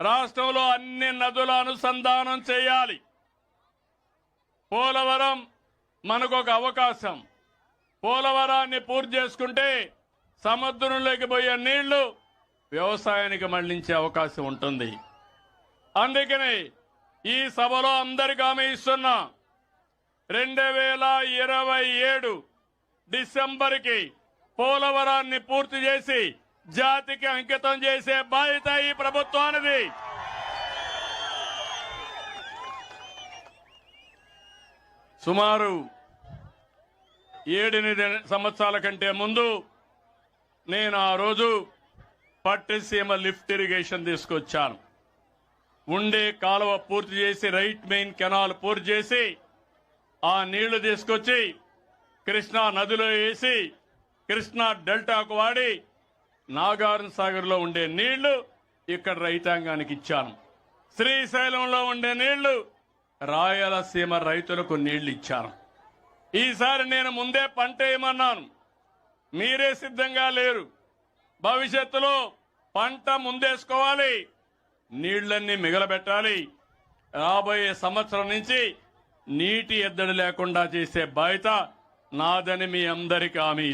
రాష్ట్రంలో అన్ని నదుల అనుసంధానం చేయాలి. పోలవరం మనకు ఒక అవకాశం. పోలవరాన్ని పూర్తి చేసుకుంటే సముద్రంలోకి పోయే నీళ్ళు వ్యవసాయానికి మళ్ళించే అవకాశం ఉంటుంది. అందుకని ఈ సభలో అందరికి ఆమె ఇస్తున్నా. రెండు వేల ఇరవై ఏడు డిసెంబర్కి పోలవరాన్ని పూర్తి చేసి జాతికి అంకితం చేసే బాధ్యత ఈ ప్రభుత్వానిది. సుమారు ఏడెనిమిది సంవత్సరాల కంటే ముందు నేను ఆ రోజు పట్టిసీమ లిఫ్ట్ ఇరిగేషన్ తీసుకొచ్చాను. ఉండే కాలువ పూర్తి చేసి రైట్ మెయిన్ కెనాల్ పూర్తి చేసి ఆ నీళ్ళు తీసుకొచ్చి కృష్ణా నదిలో వేసి కృష్ణా డెల్టాకు వాడి నాగార్జున సాగర్లో ఉండే నీళ్ళు ఇక్కడ రైతాంగానికి ఇచ్చాను. శ్రీశైలంలో ఉండే నీళ్ళు రాయలసీమ రైతులకు నీళ్ళు ఇచ్చాను. ఈసారి నేను ముందే పంట వేయమన్నాను మీరే సిద్ధంగా లేరు. భవిష్యత్తులో పంట ముందేసుకోవాలి. నీళ్ళన్నీ మిగలబెట్టాలి. రాబోయే సంవత్సరం నుంచి నీటి ఎద్దడి లేకుండా చేసే బాధ్యత నాదని మీ అందరికీ హామీ